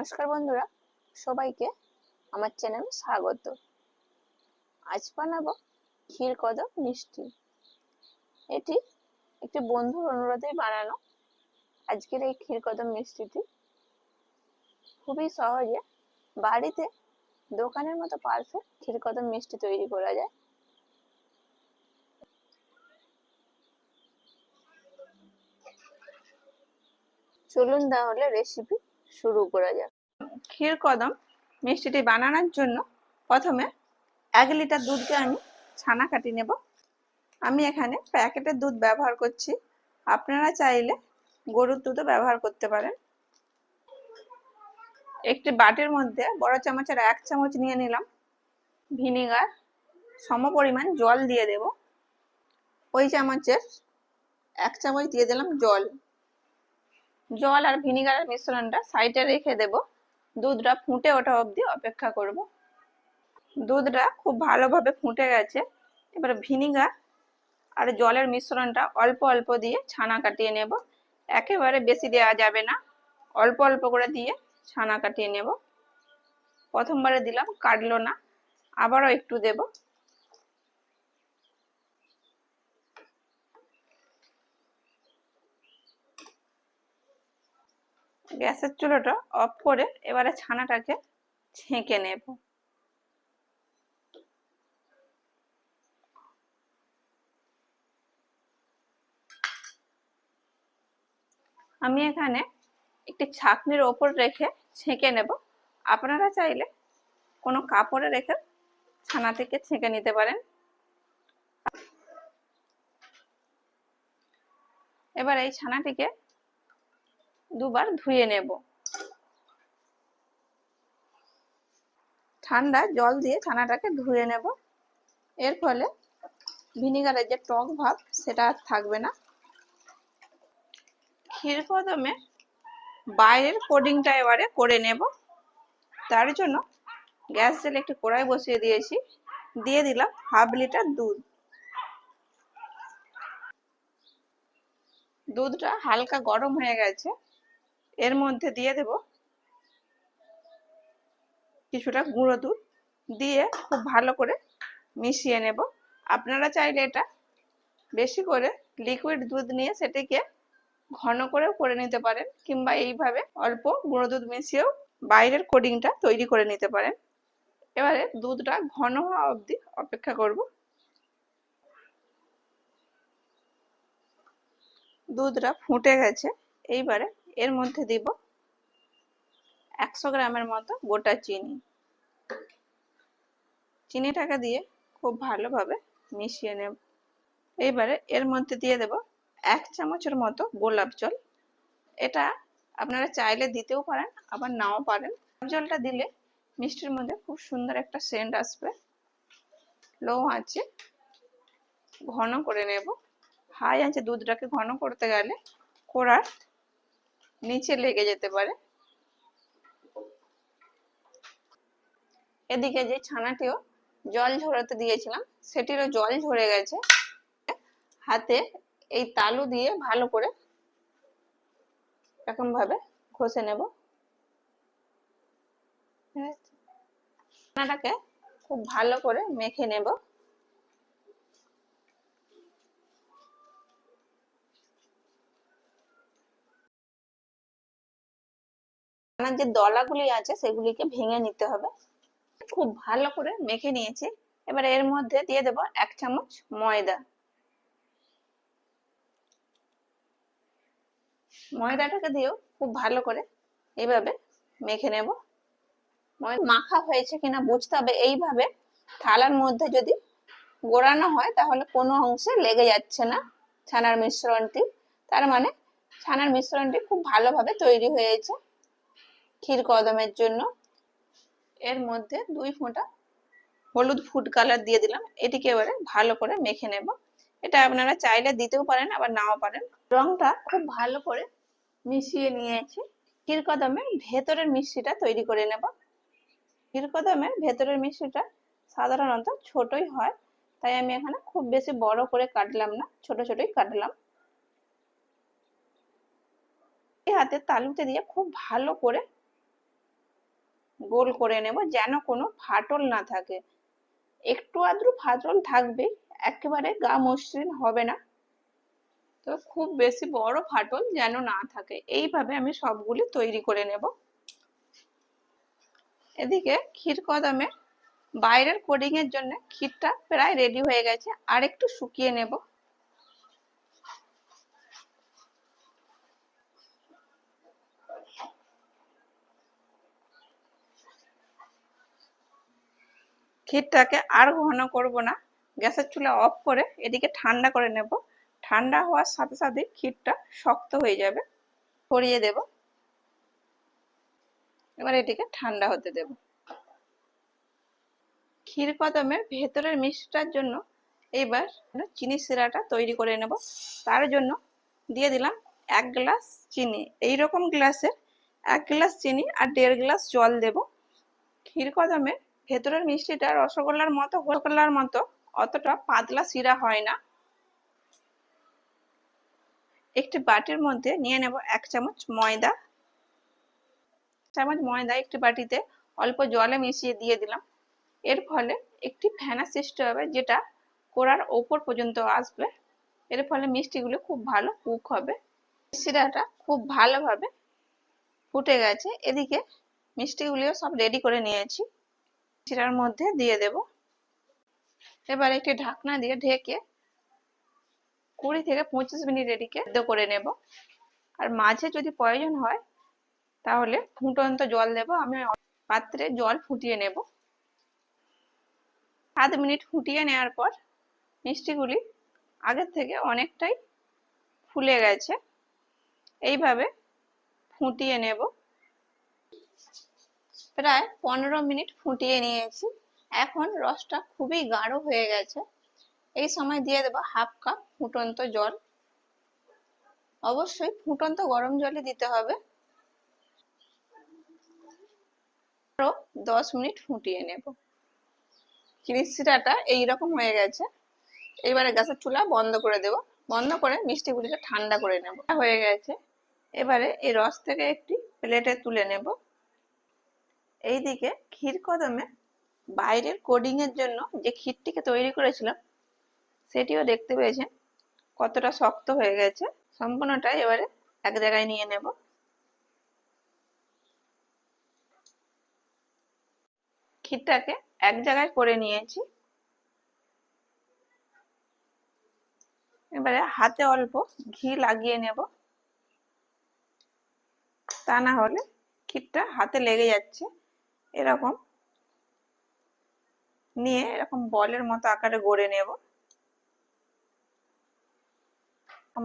নমস্কার বন্ধুরা, সবাইকে আমার চ্যানেলে স্বাগত। আজ বানাবো ক্ষীর কদম মিষ্টি। এটি একটি বন্ধুর অনুরোধে বানানো। আজকের এই ক্ষীর কদম মিষ্টিটি খুবই সহজে বাড়িতে দোকানের মতো পারফেক্ট ক্ষীর কদম মিষ্টি তৈরি করা যায়। চলুন তাহলে রেসিপি শুরু করা যাক। ক্ষীর কদম মিষ্টিটি বানানোর জন্য প্রথমে এক লিটার দুধকে আমি ছানা কাটি নেব। আমি এখানে প্যাকেটের দুধ ব্যবহার করছি। আপনারা চাইলে গরুর দুধও ব্যবহার করতে পারেন। একটি বাটির মধ্যে বড় চামচের এক চামচ নিয়ে নিলাম। ভিনিগার, সম পরিমাণ জল দিয়ে দেব। ওই চামচের এক চামচ দিয়ে দিলাম জল। জল আর ভিনিগারের মিশ্রণটা সাইডে রেখে দেব। দুধটা ফুটে ওঠা অবধি অপেক্ষা করব। দুধটা খুব ভালোভাবে ফুটে গেছে। এবার ভিনিগার আর জলের মিশ্রণটা অল্প অল্প দিয়ে ছানা কাটিয়ে নেব। একেবারে বেশি দেওয়া যাবে না। অল্প অল্প করে দিয়ে ছানা কাটিয়ে নেব। প্রথমবারে দিলাম কাটলো না, আবারও একটু দেব। গ্যাসের চুলোটা অফ করে এবারে ছানাটাকে ছেঁকে নেব। আমি এখানে একটি ছাকনির ওপর রেখে ছেঁকে নেব। আপনারা চাইলে কোনো কাপড়ে রেখে ছানা থেকে ছেঁকে নিতে পারেন। এবার এই ছানাটিকে দুবার ধুয়ে নেব। ঠান্ডা জল দিয়ে ছানাটাকে ধুয়ে নেব। এর ফলে ভিনিগারের যে টক ভাব, সেটা আর থাকবে না। ক্ষীর কদমে বাইরের কোডিংটা এবারে করে নেব। তার জন্য গ্যাস জেলে একটি কড়াই বসিয়ে দিয়েছি। দিয়ে দিলাম হাফ লিটার দুধ। দুধটা হালকা গরম হয়ে গেছে। এর মধ্যে দিয়ে দেব কিছুটা গুঁড়ো দুধ দিয়ে খুব ভালো করে মিশিয়ে নেব। আপনারা চাইলে এটা বেশি করে লিকুইড দুধ নিয়ে সেটিকে ঘন করেও করে নিতে পারেন কিংবা এইভাবে অল্প গুঁড়ো দুধ মিশিয়েও বাইরের কোডিংটা তৈরি করে নিতে পারেন। এবারে দুধটা ঘন হওয়া অবধি অপেক্ষা করব। দুধটা ফুটে গেছে, এইবারে এর মধ্যে দিব একশো গ্রামের মতো গোটা চিনি। চিনিটাকে দিয়ে খুব ভালোভাবে মিশিয়ে নেব। এইবারে এর মধ্যে দিয়ে দেব এক চামচের মতো গোলাপ জল। এটা আপনারা চাইলে দিতেও পারেন, আবার নাও পারেন। জলটা দিলে মিষ্টির মধ্যে খুব সুন্দর একটা সেন্ট আসবে। লো আছে ঘন করে নেব। হাই আছে দুধটাকে ঘন করতে গেলে কড়ার নিচে লেগে যেতে পারে। এদিকে যে ছানাটিও জল ঝরাতে দিয়েছিলাম, সেটিরও জল ঝরে গেছে। হাতে এই তালু দিয়ে ভালো করে এরকম ভাবে ঘষে নেব। ছানাটাকে খুব ভালো করে মেখে নেব। ছানার যে দলাগুলি আছে সেগুলিকে ভেঙে নিতে হবে। খুব ভালো করে মেখে নিয়েছি। এবার এর মধ্যে দিয়ে দেব এক চামচ ময়দা। ময়দাটাকে দিয়েও খুব ভালো করে এইভাবে মেখে নেব। মাখা হয়েছে কিনা বুঝতে হবে। এইভাবে থালার মধ্যে যদি গোড়ানো হয় তাহলে কোনো অংশে লেগে যাচ্ছে না ছানার মিশ্রণটি। তার মানে ছানার মিশ্রণটি খুব ভালোভাবে তৈরি হয়েছে। ক্ষীর কদমের জন্য। এর মধ্যে দুই ফোঁটা হলুদ ফুড কালার দিয়ে দিলাম। এটিকে এবারে ভালো করে মেখে নেব। এটা আপনারা চাইলে দিতেও পারেন, আবার নাও পারেন। রংটা খুব ভালো করে মিশিয়ে নিয়েছি। ক্ষীরকদমের ভেতরের মিষ্টিটা তৈরি করে নেব। ক্ষীরকদমের ভেতরের মিষ্টিটা সাধারণত ছোটই হয়, তাই আমি এখানে খুব বেশি বড় করে কাটলাম না, ছোট ছোটই কাটলাম। হাতে তালুতে দিয়ে খুব ভালো করে গোল করে নেব যেন কোনো ফাটল না থাকে। একটু আদ্রু ফাটল থাকবে, একেবারে গা মসৃণ হবে না। তো খুব বেশি বড় ফাটল যেন না থাকে। এইভাবে আমি সবগুলি তৈরি করে নেব। এদিকে ক্ষীর কদমের বাইরের কোডিং এর জন্য ক্ষীরটা প্রায় রেডি হয়ে গেছে। আর একটু শুকিয়ে নেব। ক্ষীরটাকে আর ঘন করব না। গ্যাসের চুলা অফ করে এদিকে ঠান্ডা করে নেব। ঠান্ডা হওয়ার সাথে সাথে ক্ষীরটা শক্ত হয়ে যাবে। ছড়িয়ে দেব। এবার এটিকে ঠান্ডা হতে দেব। ক্ষীর কদমের ভেতরের মিষ্টিটার জন্য এবার চিনি সিরাটা তৈরি করে নেব। তার জন্য দিয়ে দিলাম এক গ্লাস চিনি। এই রকম গ্লাসের এক গ্লাস চিনি আর দেড় গ্লাস জল দেব। ক্ষীর কদমের ভেতরের মিষ্টিটা রসগোল্লার মতো রসগোল্লার মতো, অতটা পাতলা শিরা হয় না। একটি বাটির মধ্যে নিয়ে নেব এক চামচ ময়দা। চামচ ময়দা একটি বাটিতে অল্প জলে মিশিয়ে দিয়ে দিলাম। এর ফলে একটি ফেনা সৃষ্টি হবে যেটা কোড়ার ওপর পর্যন্ত আসবে। এর ফলে মিষ্টিগুলো খুব ভালো কুক হবে। শিরাটা খুব ভালোভাবে ফুটে গেছে। এদিকে মিষ্টিগুলিও সব রেডি করে নিয়েছি। শিরার মধ্যে দিয়ে দেব। এবার একটি ঢাকনা দিয়ে ঢেকে কুড়ি থেকে পঁচিশ মিনিট এটিকে সেদ্ধ করে নেব। আর মাঝে যদি প্রয়োজন হয়, তাহলে ফুটন্ত জল দেব। আমি পাত্রে জল ফুটিয়ে নেব। সাত মিনিট ফুটিয়ে নেওয়ার পর মিষ্টিগুলি আগের থেকে অনেকটাই ফুলে গেছে। এইভাবে ফুটিয়ে নেব। প্রায় পনেরো মিনিট ফুটিয়ে নিয়েছি। এখন রসটা খুবই গাঢ় হয়ে গেছে। এই সময় দিয়ে দেবো হাফ কাপ ফুটন্ত জল। অবশ্যই ফুটন্ত গরম জলই দিতে হবে। আরও দশ মিনিট ফুটিয়ে নেব। চিনি এইরকম হয়ে গেছে। এবারে গ্যাসের চুলা বন্ধ করে দেব। বন্ধ করে মিষ্টিগুলিকে ঠান্ডা করে নেব। হয়ে গেছে। এবারে এই রস থেকে একটি প্লেটে তুলে নেব। এইদিকে ক্ষীর কদমে বাইরের কোডিং এর জন্য যে ক্ষীরটিকে তৈরি করেছিলাম, সেটিও দেখতে পেয়েছেন। কতটা শক্ত হয়ে গেছে সম্পূর্ণটা এবারে এক জায়গায় নিয়ে নেব। ক্ষীরটাকে এক জায়গায় করে নিয়েছি। এবারে হাতে অল্প ঘি লাগিয়ে নেব। তা না হলে ক্ষীরটা হাতে লেগে যাচ্ছে। এরকম। নিয়ে এরকম বলের মতো আকারে গড়ে নেব।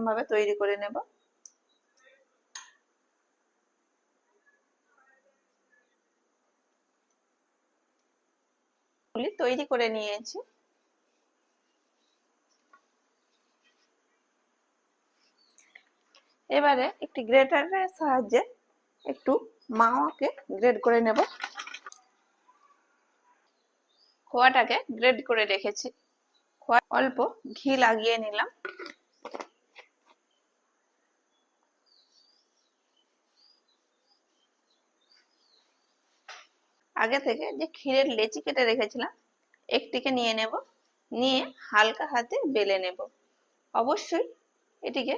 ভাবে তৈরি করে নেব। তৈরি করে নিয়েছি। এবারে একটি গ্রেটারের সাহায্যে একটু মাওয়াকে গ্রেড করে নেব। খোয়াটাকে গ্রেড করে রেখেছি। খোয়া অল্প ঘি লাগিয়ে নিলাম। আগে থেকে যে ক্ষীরের লেচি কেটে রেখেছিলাম, একটিকে নিয়ে নেব। নিয়ে হালকা হাতে বেলে নেব। অবশ্যই এটিকে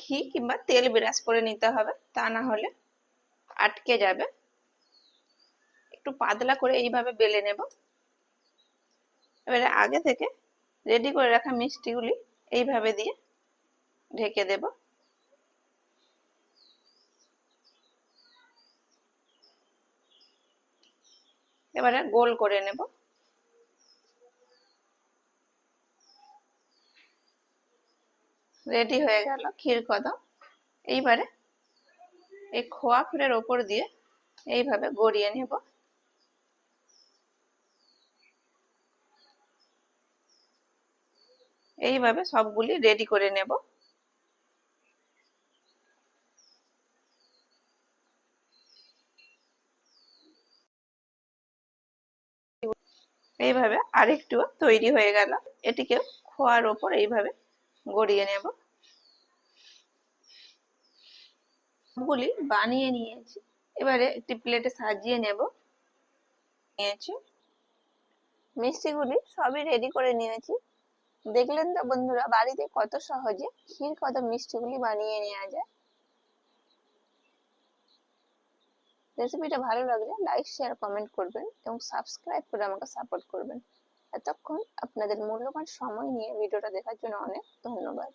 ঘি কিংবা তেল বিরাজ করে নিতে হবে, তা না হলে আটকে যাবে। একটু পাতলা করে এইভাবে বেলে নেব। এবারে আগে থেকে রেডি করে রাখা মিষ্টিগুলি এইভাবে দিয়ে ঢেকে দেব। এবারে গোল করে নেব। রেডি হয়ে গেল ক্ষীর কদম। এইবারে এই খোয়া ক্ষীরের ওপর দিয়ে এইভাবে গড়িয়ে নেব। এইভাবে সবগুলি রেডি করে নেব। এইভাবে আরেকটু তৈরি হয়ে গেল। এটিকে খোয়ার ওপর এইভাবে গড়িয়ে নেব। সবগুলি বানিয়ে নিয়েছি। এবারে একটি প্লেটে সাজিয়ে নেব। নিয়েছি। মিষ্টিগুলি সবই রেডি করে নিয়েছি। দেখলেন তো বন্ধুরা, বাড়িতে কত সহজে ক্ষীর, কত মিষ্টিগুলি বানিয়ে নেওয়া যায়। রেসিপিটা ভালো লাগলে লাইক শেয়ার কমেন্ট করবেন এবং সাবস্ক্রাইব করে আমাকে সাপোর্ট করবেন। এতক্ষণ আপনাদের মূল্যবান সময় নিয়ে ভিডিওটা দেখার জন্য অনেক ধন্যবাদ।